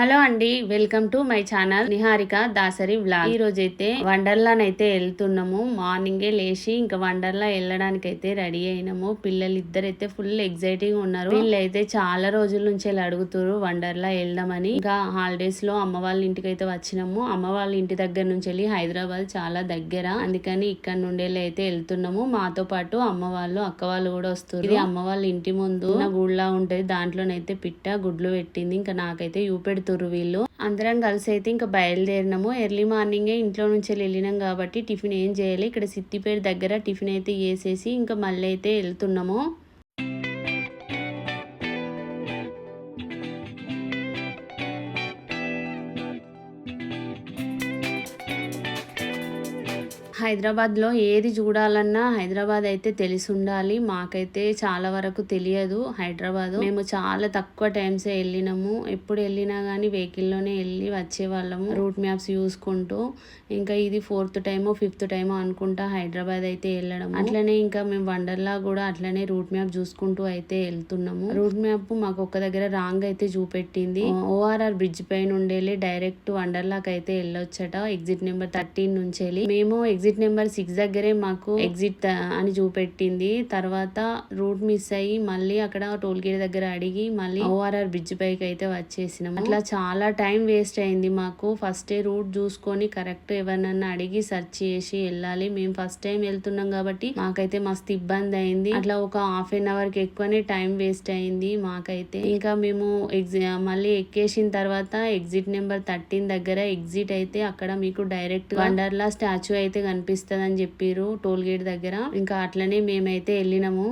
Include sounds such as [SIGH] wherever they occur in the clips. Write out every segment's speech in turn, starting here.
Hello అండి welcome to my channel Niharika Dasari vlog. ఈ రోజు అయితే వండర్లాన్ అయితే వెళ్తున్నాము మార్నింగే లేచి ఇంకా వండర్లా వెళ్ళడానికి అయితే రెడీ అయినాము. పిల్లలు ఇద్దరైతే ఫుల్ ఎగ్జైటింగ్ ఉన్నారు. వీళ్ళు అయితే చాలా రోజుల నుంచి అడుగుతారు వండర్లా వెళ్దామని ఇంకా హాలిడేస్లో అమ్మ వాళ్ళ ఇంటికి అయితే వచ్చినాము. అమ్మ వాళ్ళ ఇంటి దగ్గర నుంచి వెళ్ళి హైదరాబాద్ చాలా దగ్గర. అందుకని ఇక్కడ నుండి అయితే వెళ్తున్నాము మాతో పాటు అమ్మ వాళ్ళు అక్క వాళ్ళు కూడా వస్తారు ఇది అమ్మ వాళ్ళ ఇంటి ముందు గుళ్ళ గుడిలా ఉంటది. దాంట్లోనైతే పిట్ట గుడ్లు పెట్టింది. ఇంకా నాకైతే యూ వెళ్తురు వీళ్ళు. అందరం కలిసి అయితే ఇంకా బయలుదేరినాము. ఎర్లీ మార్నింగే ఇంట్లో నుంచి వెళ్ళినాం కాబట్టి టిఫిన్ ఏం చేయాలి? ఇక్కడ సిద్దిపేట దగ్గర టిఫిన్ అయితే వేసేసి ఇంకా మళ్ళీ అయితే వెళ్తున్నాము. హైదరాబాద్లో ఏది చూడాలన్నా హైదరాబాద్ అయితే తెలిసి ఉండాలి మాకైతే చాలా వరకు తెలియదు హైదరాబాద్. మేము చాలా తక్కువ టైమ్స్ వెళ్ళినాము. ఎప్పుడు వెళ్ళినా కానీ వెహికల్లోనే వెళ్ళి వచ్చే వాళ్ళము రూట్ మ్యాప్స్ చూసుకుంటూ ఇంకా ఇది ఫోర్త్ టైమో ఫిఫ్త్ టైమో అనుకుంటా హైదరాబాద్ అయితే వెళ్ళడం అట్లనే ఇంకా మేము వండర్లా కూడా అట్లనే రూట్ మ్యాప్ చూసుకుంటూ అయితే వెళ్తున్నాము. రూట్ మ్యాప్ మాకు ఒక్క దగ్గర రాంగ్ అయితే చూపెట్టింది. ఓఆర్ఆర్ బ్రిడ్జ్ పైన ఉండేలే డైరెక్ట్ వండర్లాకి అయితే వెళ్ళొచ్చట. ఎగ్జిట్ నెంబర్ థర్టీన్ నుంచి వెళ్ళి మేము ఎగ్జిట్ నెంబర్ సిక్స్ దగ్గరే మాకు ఎగ్జిట్ అని చూపెట్టింది. తర్వాత రూట్ మిస్ అయ్యి మళ్ళీ అక్కడ టోల్ గేట్ దగ్గర అడిగి మళ్ళీ ఓఆర్ఆర్ బ్రిడ్జ్ పైకి అయితే వచ్చేసినాం అట్లా చాలా టైం వేస్ట్ అయింది మాకు. ఫస్ట్ రూట్ చూసుకొని కరెక్ట్ ఎవరినన్నా అడిగి సెర్చ్ చేసి వెళ్ళాలి. మేము ఫస్ట్ టైం వెళ్తున్నాం కాబట్టి మాకైతే మస్తు ఇబ్బంది అయింది. అట్లా ఒక హాఫ్ అన్ అవర్కి ఎక్కువనే టైం వేస్ట్ అయింది మాకైతే. ఇంకా మేము ఎగ్జి మళ్ళీ ఎక్కేసిన తర్వాత ఎగ్జిట్ నెంబర్ థర్టీన్ దగ్గర ఎగ్జిట్ అయితే అక్కడ మీకు డైరెక్ట్ వండర్లా స్టాచ్యూ అయితే కనిపిస్తుందని చెప్పిర్రు టోల్ గేట్ దగ్గర. ఇంకా అట్లనే మేమైతే వెళ్ళినాము.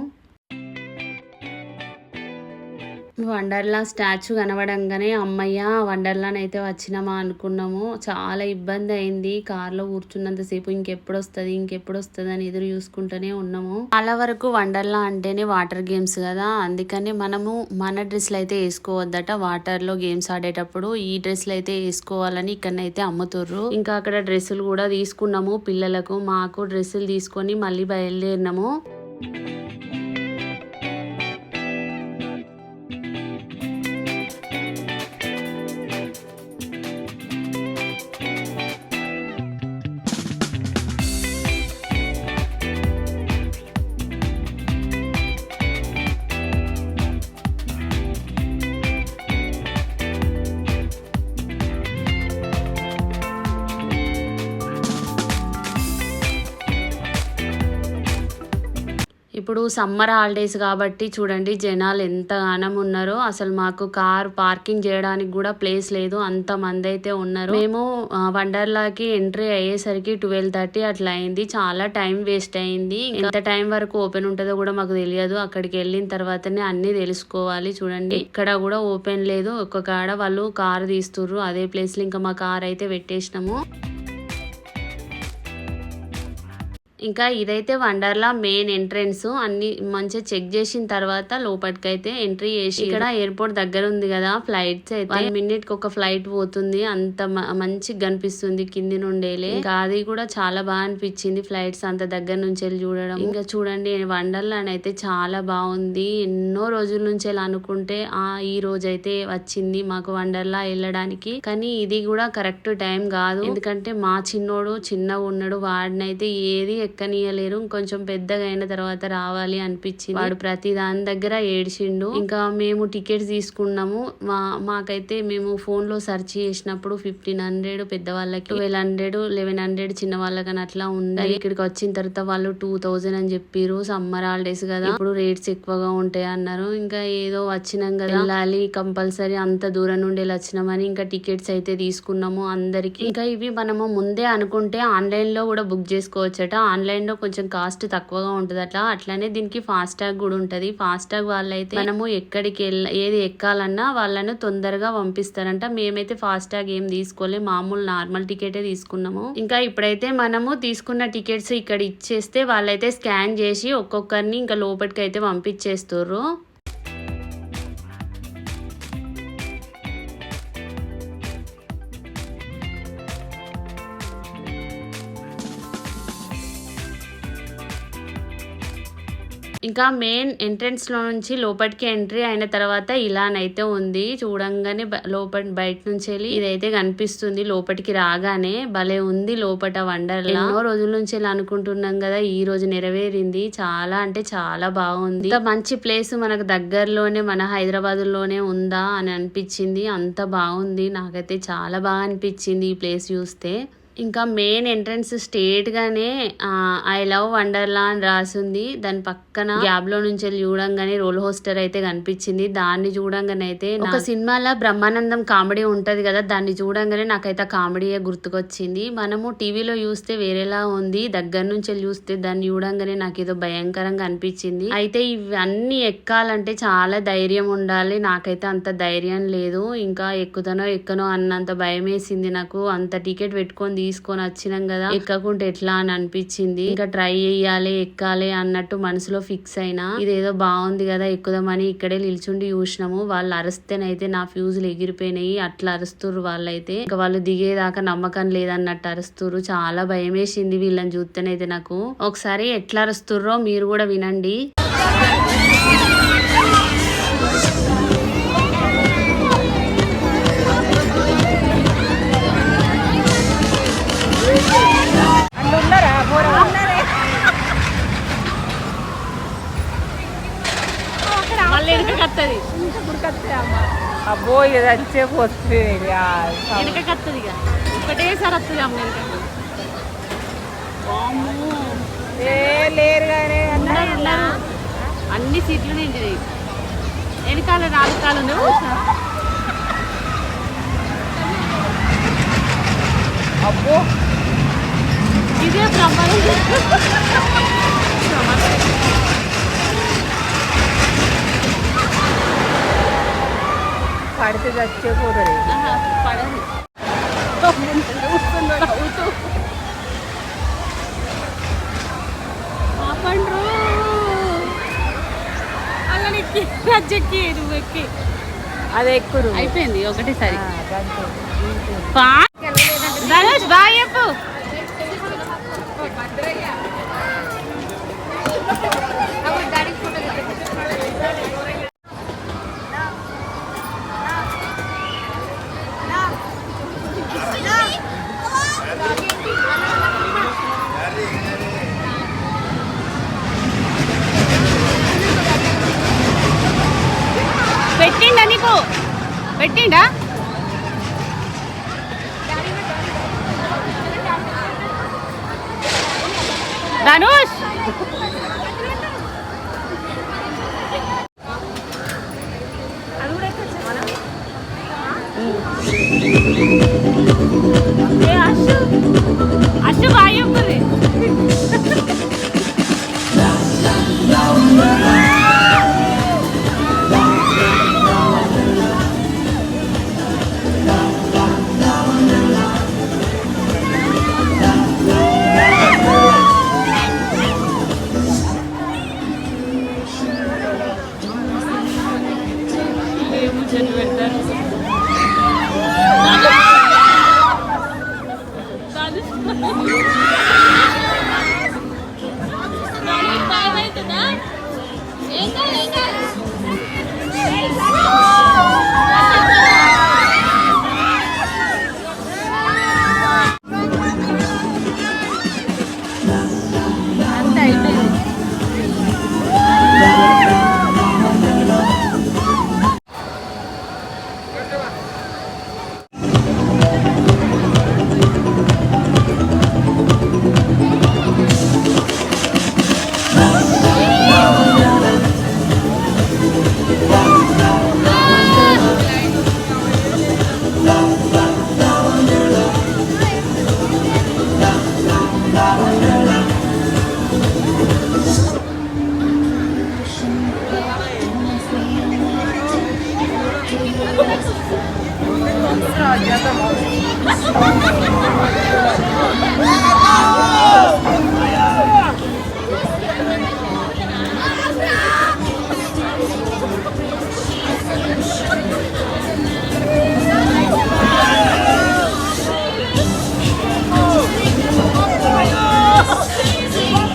వండర్లా స్టాచ్యూ కనబడంగానే అమ్మయ్య వండర్లాని అయితే వచ్చినామా అనుకున్నాము. చాలా ఇబ్బంది అయింది. కార్లో కూర్చున్నంతసేపు ఇంకెప్పుడు వస్తుంది ఇంకెప్పుడు వస్తుంది అని ఎదురు చూసుకుంటూనే ఉన్నాము. చాలా వరకు వండర్లా అంటేనే వాటర్ గేమ్స్ కదా. అందుకని మనము మన డ్రెస్లు అయితే వేసుకోవద్దట. వాటర్లో గేమ్స్ ఆడేటప్పుడు ఈ డ్రెస్లు అయితే వేసుకోవాలని ఇక్కడనైతే అమ్ముతుర్రు. ఇంకా అక్కడ డ్రెస్సులు కూడా తీసుకున్నాము పిల్లలకు. మాకు డ్రెస్సులు తీసుకొని మళ్ళీ బయలుదేరినాము. ఇప్పుడు సమ్మర్ హాలిడేస్ కాబట్టి చూడండి జనాలు ఎంతగానం ఉన్నారో. అసలు మాకు కార్ పార్కింగ్ చేయడానికి కూడా ప్లేస్ లేదు. అంత మంది అయితే ఉన్నారు. మేము వండర్లాకి ఎంట్రీ అయ్యేసరికి ట్వెల్వ్ థర్టీ అట్లా అయింది. చాలా టైం వేస్ట్ అయింది. ఎంత టైం వరకు ఓపెన్ ఉంటుందో కూడా మాకు తెలియదు. అక్కడికి వెళ్ళిన తర్వాతనే అన్ని తెలుసుకోవాలి చూడండి. ఇక్కడ కూడా ఓపెన్ లేదు. ఒక్కొక్క కాడ వాళ్ళు కార్ తీస్తుర్రు. అదే ప్లేస్లో ఇంకా మా కార్ అయితే పెట్టేసినాము. ఇంకా ఇదైతే వండర్లా మెయిన్ ఎంట్రన్స్. అన్ని మంచిగా చెక్ చేసిన తర్వాత లోపలికి అయితే ఎంట్రీ చేసి ఇక్కడ ఎయిర్పోర్ట్ దగ్గర ఉంది కదా ఫ్లైట్స్ అయితే. వన్ మినిట్కి ఒక ఫ్లైట్ పోతుంది. అంత మంచిగా కనిపిస్తుంది కింది నుండేలే. ఇంకా అది కూడా చాలా బాగా అనిపించింది ఫ్లైట్స్ అంత దగ్గర నుంచి వెళ్ళి చూడడం. ఇంకా చూడండి వండర్లా అయితే చాలా బాగుంది. ఎన్నో రోజుల నుంచి అనుకుంటే ఆ ఈ రోజు అయితే వచ్చింది మాకు వండర్లా వెళ్ళడానికి. కానీ ఇది కూడా కరెక్ట్ టైం కాదు. ఎందుకంటే మా చిన్నోడు చిన్నగా ఉన్నాడు వాడినైతే ఏది ఎక్కనీయలేరు కొంచెం పెద్దగా అయిన తర్వాత రావాలి అనిపించింది. వాడు ప్రతి దాని దగ్గర ఏడ్చిండు. ఇంకా మేము టికెట్స్ తీసుకున్నాము. మా మాకైతే మేము ఫోన్లో సెర్చ్ చేసినప్పుడు ఫిఫ్టీన్ హండ్రెడ్ పెద్దవాళ్ళకి ట్వెల్వ్ హండ్రెడ్ లెవెన్ హండ్రెడ్ చిన్న వాళ్ళకని అట్లా ఉండాలి ఇక్కడికి వచ్చిన తర్వాత వాళ్ళు టూ థౌజండ్ అని చెప్పిర్రు. సమ్మర్ హాలిడేస్ కదా. ఇప్పుడు రేట్స్ ఎక్కువగా ఉంటాయి అన్నారు. ఇంకా ఏదో వచ్చినాం కదా. వెళ్ళాలి కంపల్సరీ అంత దూరం నుండి వచ్చినామని ఇంకా టికెట్స్ అయితే తీసుకున్నాము అందరికి. ఇంకా ఇవి మనము ముందే అనుకుంటే ఆన్లైన్లో కూడా బుక్ చేసుకోవచ్చట. ఆన్లైన్ ఆన్లైన్లో కొంచెం కాస్ట్ తక్కువగా ఉంటదట అట్లనే దీనికి ఫాస్ట్ ట్యాగ్ కూడా ఉంటుంది. ఫాస్ట్ ట్యాగ్ వాళ్ళైతే మనము ఎక్కడికి వెళ్ళ ఏది ఎక్కాలన్నా వాళ్ళను తొందరగా పంపిస్తారంట. మేమైతే ఫాస్ట్ ట్యాగ్ ఏం తీసుకోలే. మామూలు నార్మల్ టికెటే తీసుకున్నాము. ఇంకా ఇప్పుడైతే మనము తీసుకున్న టికెట్స్ ఇక్కడ ఇచ్చేస్తే వాళ్ళైతే స్కాన్ చేసి ఒక్కొక్కరిని ఇంకా లోపలికి అయితే పంపించేస్తుర్రు. ఇంకా మెయిన్ ఎంట్రన్స్లో నుంచి లోపలికి ఎంట్రీ అయిన తర్వాత ఇలానైతే ఉంది. చూడంగానే బ- లోపల బయట నుంచి వెళ్ళి ఇదైతే కనిపిస్తుంది. లోపలికి రాగానే భలే ఉంది లోపట వండర్ ఎన్నో రోజుల నుంచి ఇలా అనుకుంటున్నాం కదా ఈ రోజు నెరవేరింది. చాలా అంటే చాలా బాగుంది. ఇంత మంచి ప్లేస్ మనకు దగ్గరలోనే మన హైదరాబాద్లోనే ఉందా అని అనిపించింది. అంత బాగుంది. నాకైతే చాలా బాగా అనిపించింది ఈ ప్లేస్ చూస్తే. ఇంకా మెయిన్ ఎంట్రన్స్ స్ట్రేట్ గానే ఐ లవ్ వండర్లా అని రాసింది. దాని పక్కన గ్యాబ్లో నుంచి వెళ్ళి చూడంగానే రోల్ హోస్టర్ అయితే కనిపించింది. దాన్ని చూడంగానే అయితే ఒక సినిమాలో బ్రహ్మానందం కామెడీ ఉంటది కదా దాన్ని చూడంగానే నాకైతే కామెడీ గుర్తుకొచ్చింది. మనము టీవీలో చూస్తే వేరేలా ఉంది దగ్గర నుంచి వెళ్ళి చూస్తే దాన్ని చూడంగానే నాకు ఏదో భయంకరంగా అనిపించింది. అయితే ఇవన్నీ ఎక్కాలంటే చాలా ధైర్యం ఉండాలి. నాకైతే అంత ధైర్యం లేదు. ఇంకా ఎక్కుతానో ఎక్కనో అన్నంత భయం వేసింది నాకు. అంత టికెట్ పెట్టుకొని తీసుకొని వచ్చినాం కదా. ఎక్కకుంటే ఎట్లా అని అనిపించింది. ఇంకా ట్రై చేయాలి ఎక్కాలి అన్నట్టు మనసులో ఫిక్స్ అయినా. ఇదేదో బాగుంది కదా ఎక్కుదామని ఇక్కడే నిల్చుండి చూసినాము. వాళ్ళు అరిస్తేనైతే నా ఫ్యూజులు ఎగిరిపోయినాయి. అట్లా అరుస్తుర్రు వాళ్ళైతే. ఇంకా వాళ్ళు దిగేదాకా నమ్మకం లేదన్నట్టు అరుస్తుర్రు. చాలా భయం వేసింది వీళ్ళని చూస్తేనైతే నాకు. ఒకసారి ఎట్లా అరుస్తుర్రో మీరు కూడా వినండి. ఇది వచ్చేపు వస్తుంది. వెనకత్తది ఇక. ఒకటేసారి వస్తుంది అమ్మ ఏ లేరు కానీ ఇలా అన్ని సీట్లు నిండినాయి వెనకాల నాలుగు కాలు అబ్బో. ఇదే ప్రమాదం [LAUGHS] పడితే చచ్చేపోతుంది పడదు. కూర్చున్నాడు అవుతూ ఆపండ్రు. అలా ఎక్కి రజ్జెక్కి నువ్వు ఎక్కి. అది ఎక్కురు అయిపోయింది ఒకటేసారి. పెట్టిండా పెట్టిండా? ధనుష్!